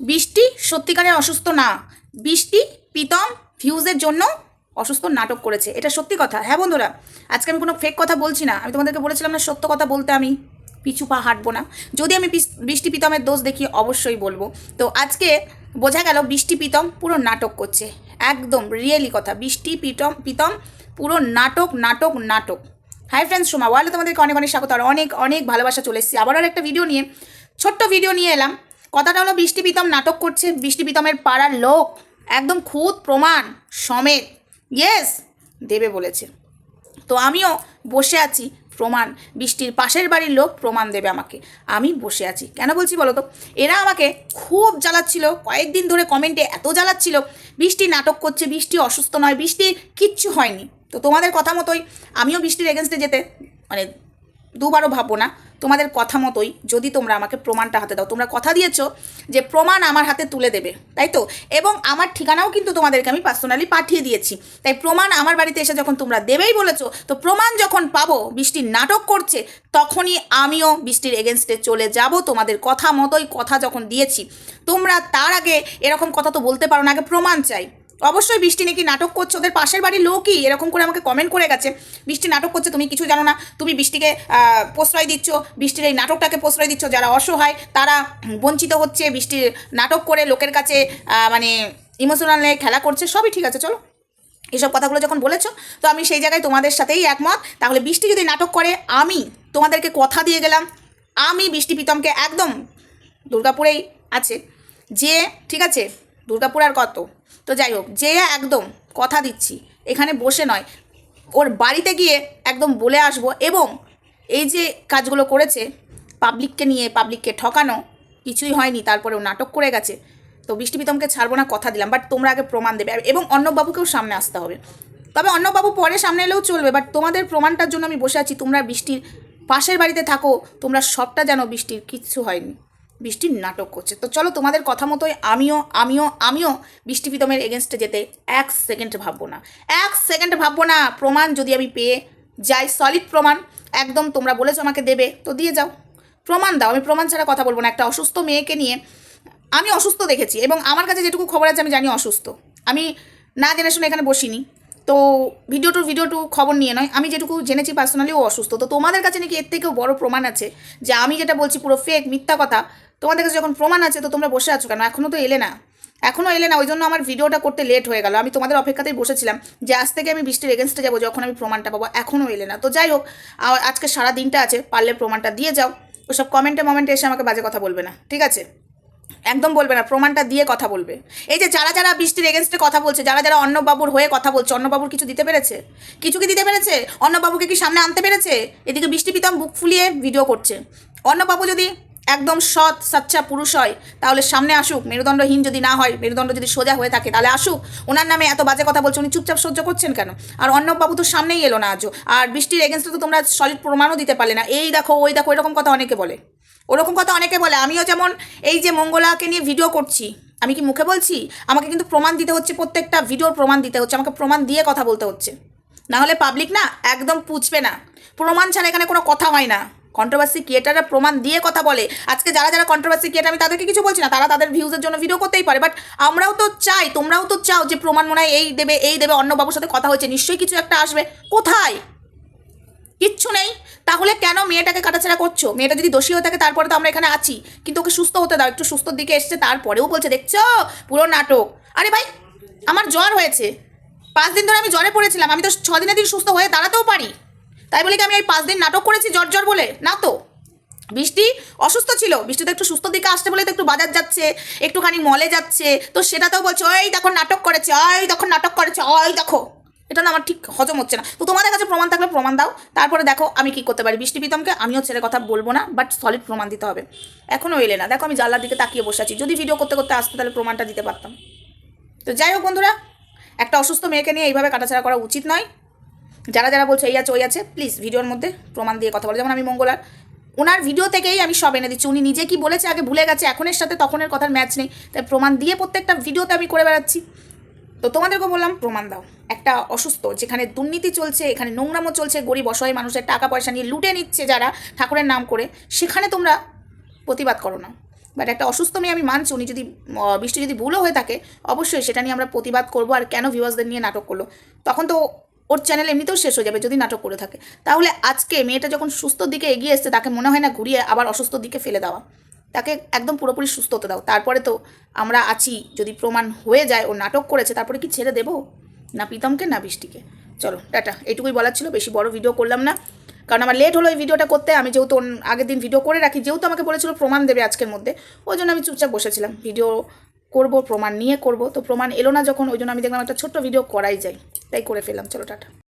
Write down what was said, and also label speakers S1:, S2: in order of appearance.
S1: বৃষ্টি সত্যিকারের অসুস্থ না। বৃষ্টি প্রীতম ভিউজের জন্য অসুস্থ নাটক করেছে। এটা সত্যি কথা। হ্যাঁ বন্ধুরা, আজকে আমি কোনো ফেক কথা বলছি না। আমি তোমাদেরকে বলেছিলাম না, সত্য কথা বলতে আমি পিছু পা হাঁটবো না। যদি আমি বৃষ্টি প্রীতমের দোষ দেখি, অবশ্যই বলব। তো আজকে বোঝা গেল বৃষ্টি প্রীতম পুরো নাটক করছে। একদম রিয়েলি কথা। বৃষ্টি প্রীতম প্রীতম পুরো নাটক নাটক নাটক। হাই ফ্রেন্ডস, সোমা ওয়ার্ল্ডে তোমাদেরকে অনেক অনেক স্বাগত। আর অনেক অনেক ভালোবাসা চলে এসেছি। আবার আর একটা ভিডিও নিয়ে, ছোট্ট ভিডিও নিয়ে এলাম। কথাটা হলো বৃষ্টি প্রীতম নাটক করছে, বৃষ্টি প্রীতমের পাড়ার লোক, একদম খুদ প্রমাণ সমেত। ইয়েস দেবে বলেছে। তো আমিও বসে আছি, প্রমাণ, বৃষ্টির পাশের বাড়ির লোক প্রমাণ দেবে আমাকে। আমি বসে আছি। কেন বলছি বলো তো? এরা আমাকে খুব জ্বালাচ্ছিল, কয়েকদিন ধরে কমেন্টে এত জ্বালাচ্ছিল, বৃষ্টি নাটক করছে, বৃষ্টি অসুস্থ নয় বৃষ্টির কিচ্ছু হয়নি। তো তোমাদের কথা মতোই আমিও বৃষ্টির এগেনস্টে যেতে মানে দুবারও ভাববো না। তোমাদের কথা মতোই যদি তোমরা আমাকে প্রমাণটা হাতে দাও। তোমরা কথা দিয়েছ যে প্রমাণ আমার হাতে তুলে দেবে, তাই তো? এবং আমার ঠিকানাও কিন্তু তোমাদেরকে আমি পার্সোনালি পাঠিয়ে দিয়েছি। তাই প্রমাণ আমার বাড়িতে এসে যখন তোমরা দেবেই বলেছ, তো প্রমাণ যখন পাবো বৃষ্টির নাটক করছে, তখনই আমিও বৃষ্টির এগেনস্টে চলে যাব তোমাদের কথা মতোই কথা যখন দিয়েছি। তোমরা তার আগে এরকম কথা তো বলতে পারো না, আগে প্রমাণ চাই। অবশ্যই বৃষ্টি নাকি নাটক করছে, ওদের পাশের বাড়ির লোকই এরকম করে আমাকে কমেন্ট করে গেছে, বৃষ্টি নাটক করছে, তুমি কিছু জানো না, তুমি বৃষ্টিকে প্রশ্রয় দিচ্ছ, বৃষ্টির এই নাটকটাকে প্রশ্রয় দিচ্ছ, যারা অসহায়, তারা বঞ্চিত হচ্ছে, বৃষ্টির নাটক করে লোকের কাছে মানে ইমোশনাল খেলা করছে, সবই ঠিক আছে, চলো। এসব কথাগুলো যখন বলেছ, তো আমি সেই জায়গায় তোমাদের সাথেই একমত। তাহলে বৃষ্টি যদি নাটক করে, আমি তোমাদেরকে কথা দিয়ে গেলাম, আমি বৃষ্টি প্রীতমকে একদম দুর্গাপুরেই আছে, যে, ঠিক আছে দুর্গাপুর আর কত? তো যাই হোক যে একদম কথা দিচ্ছি, এখানে বসে নয়। ওর বাড়িতে গিয়ে একদম বলে আসব এবং এই যে কাজগুলো করেছে পাবলিককে নিয়ে পাবলিককে ঠকানো, কিছুই হয়নি, তারপরেও নাটক করে গেছে। তো বৃষ্টি প্রীতমকে ছাড়বো না, কথা দিলাম বাট তোমরা আগে প্রমাণ দেবে। এবং অন্নবাবুকেও সামনে আসতে হবে। তবে অন্নবাবু পরে সামনে এলেও চলবে বাট তোমাদের প্রমাণটার জন্য আমি বসে আছি, তোমরা বৃষ্টির পাশের বাড়িতে থাকো, তোমরা সবটা জানো বৃষ্টির, কিচ্ছু হয়নি। বৃষ্টির নাটক করছে। তো চলো তোমাদের কথা মতোই আমিও আমিও আমিও বৃষ্টি প্রীতমের এগেনস্টে যেতে এক সেকেন্ড ভাববো না। এক সেকেন্ড ভাববো না, প্রমাণ যদি আমি পেয়ে যাই সলিড প্রমাণ, একদম তোমরা বলেছ আমাকে দেবে, তো দিয়ে যাও। প্রমাণ দাও, আমি প্রমাণ ছাড়া কথা বলব না। একটা অসুস্থ মেয়েকে নিয়ে আমি অসুস্থ দেখেছি এবং আমার কাছে যেটুকু খবর আছে আমি জানি অসুস্থ। আমি না জেনে শুনে এখানে বসিনি। তো ভিডিও টু ভিডিও টু খবর নিয়ে নয়। আমি যেটুকু জেনেছি পার্সোনালি ও অসুস্থ। তো তোমাদের কাছে নাকি এর থেকেও বড় প্রমাণ আছে যে আমি যেটা বলছি পুরো ফেক মিথ্যা কথা। তোমাদের কাছে যখন প্রমাণ আছে তো তোমরা বসে আছো কেন? এখনও তো এলে না। এখনও এলে না, ওই জন্য আমার ভিডিওটা করতে লেট হয়ে গেল। আমি তোমাদের অপেক্ষাতেই বসেছিলাম যে আজ থেকে আমি বৃষ্টির এগেনস্টে যাব যখন আমি প্রমাণটা পাবো। এখনও এলে না। তো যাই হোক আজকে সারা দিনটা আছে। পারলে প্রমাণটা দিয়ে যাও। ওসব কমেন্টে মমেন্টে এসে আমাকে বাজে কথা বলবে না। ঠিক আছে? একদম বলবে না, প্রমাণটা দিয়ে কথা বলবে। এই যে যারা যারা বৃষ্টির এগেনস্টে কথা বলছে, যারা যারা অন্নবাবুর হয়ে কথা বলছে, অন্নবাবুর কিছু দিতে পেরেছে? কিছু কি দিতে পেরেছে? অন্নবাবুকে কি সামনে আনতে পেরেছে? এদিকে বৃষ্টি প্রীতম বুক ফুলিয়ে ভিডিও করছে। অন্নবাবু যদি একদম সৎ সাচ্চা পুরুষ হয়, তাহলে সামনে আসুক। মেরুদণ্ডহীন যদি না হয়, মেরুদণ্ড যদি সোজা হয়ে থাকে, তাহলে আসুক। ওনার নামে এত বাজে কথা বলছে, উনি চুপচাপ সহ্য করছেন কেন? আর অন্নবাবু তো সামনেই এলো না আজও। আর বৃষ্টির এগেনস্টে তো তোমরা সলিড প্রমাণও দিতে পারলে না। এই দেখো, ওই দেখো, এরকম কথা অনেকে বলে। ওরকম কথা অনেকে বলে। আমিও যেমন এই যে মঙ্গলাকে নিয়ে ভিডিও করছি, আমি কি মুখে বলছি? আমাকে কিন্তু প্রমাণ দিতে হচ্ছে, প্রত্যেকটা ভিডিওর প্রমাণ দিতে হচ্ছে, আমাকে প্রমাণ দিয়ে কথা বলতে হচ্ছে। না হলে পাবলিক না একদম পুছবে না। প্রমাণ ছাড়া এখানে কোনো কথা হয় না। কন্ট্রোভার্সি ক্রিয়েটাররা প্রমাণ দিয়ে কথা বলে। আজকে যারা যারা কন্ট্রোভার্সি ক্রিয়েটার আমি তাদেরকে কিছু বলছি না, তারা তাদের ভিউজের জন্য ভিডিও করতেই পারে। বাট আমরাও তো চাই, তোমরাও তো চাও যে প্রমাণ মনে হয় এই দেবে এই দেবে, অন্নবাবুর সাথে কথা হয়েছে, নিশ্চয়ই কিছু একটা আসবে। কোথায়? কিচ্ছু নেই। তাহলে কেন মেয়েটাকে কাটাছাড়া করছ? মেয়েটা যদি দোষী হয়ে থাকে, তারপরে তো আমরা এখানে আছি। কিন্তু ওকে সুস্থ হতে দাও, একটু সুস্থর দিকে এসছে, তারপরেও বলছে, দেখছ? পুরো নাটক। আরে ভাই, আমার জ্বর হয়েছে। পাঁচ দিন ধরে আমি জ্বরে পড়েছিলাম, আমি তো ছ দিনের দিন সুস্থ হয়ে দাঁড়াতেও পারি। তাই বলে কি আমি এই পাঁচ দিন নাটক করেছি জ্বর জ্বর বলে? না তো। বৃষ্টি অসুস্থ ছিল, বৃষ্টি তো একটু সুস্থ দিকে আসছে বলে তো একটু বাজার যাচ্ছে, একটুখানি মলে যাচ্ছে। তো সেটাতেও বলছে, ওই দেখো নাটক করেছে, ওই দেখো নাটক করেছে, ওই দেখো। এটা না আমার ঠিক হজম হচ্ছে না। তো তোমাদের কাছে প্রমাণ থাকলে প্রমাণ দাও। তারপরে দেখো আমি কি করতে পারি। বৃষ্টি প্রীতমকে আমিও ছেলে কথা বলব না বাট সলিড প্রমাণ দিতে হবে। এখনও এলে না। দেখো আমি জানলার দিকে তাকিয়ে বসে আছি। যদি ভিডিও করতে করতে আসতো তাহলে প্রমাণটা দিতে পারতাম। তো যাই হোক বন্ধুরা, একটা অসুস্থ মেয়েকে নিয়ে এইভাবে কাটাছাড়া করা উচিত নয়। যারা যারা বলছে এই আছে, ওই আছে প্লিজ ভিডিওর মধ্যে প্রমাণ দিয়ে কথা বলো। যেমন আমি মঙ্গলার, ওনার ভিডিও থেকেই আমি সব এনে দিচ্ছি। উনি নিজে কি বলেছে, আগে ভুলে গেছে, এখনের সাথে তখনের কথার ম্যাচ নেই। তাই প্রমাণ দিয়ে প্রত্যেকটা ভিডিওতে আমি করে বেড়াচ্ছি। তো তোমাদেরকে বললাম, প্রমাণ দাও। একটা অসুস্থ যেখানে দুর্নীতি চলছে, এখানে নোংরামো চলছে, গরিব অসহায় মানুষের টাকা পয়সা নিয়ে লুটে নিচ্ছে যারা ঠাকুরের নাম করে, সেখানে তোমরা প্রতিবাদ করো না। বাট একটা অসুস্থ মেয়ে আমি মানছি, উনি যদি বৃষ্টি যদি ভুলও হয়ে থাকে, অবশ্যই সেটা নিয়ে আমরা প্রতিবাদ করব আর কেন ভিউয়ার্সদের নিয়ে নাটক করল। তখন তো ওর চ্যানেল এমনিতেও শেষ হয়ে যাবে যদি নাটক করে থাকে। তাহলে আজকে মেয়েটা যখন সুস্থর দিকে এগিয়ে এসছে, তাকে মনে হয় না ঘুরিয়ে আবার অসুস্থ দিকে ফেলে দেওয়া। তাকে একদম পুরোপুরি সুস্থ হতে দাও। তারপরে তো আমরা আছি, যদি প্রমাণ হয়ে যায়, ও নাটক করেছে, তারপরে কি ছেড়ে দেবো? না প্রীতমকে, না বৃষ্টিকে। চলো, টাটা। এইটুকুই বলার ছিল, বেশি বড় ভিডিও করলাম না। কারণ আমার লেট হলো এই ভিডিওটা করতে। আমি যেহেতু আগের দিন ভিডিও করে রাখি, যেহেতু আমাকে বলেছিল প্রমাণ দেবে আজকের মধ্যে, ওই জন্য আমি চুপচাপ বসেছিলাম। ভিডিও করব, প্রমাণ নিয়ে করব। তো প্রমাণ এলো না যখন, ওই জন্য আমি দেখলাম একটা ছোট্ট ভিডিও করাই যায়। তাই করে ফেললাম। চলো, টাটা।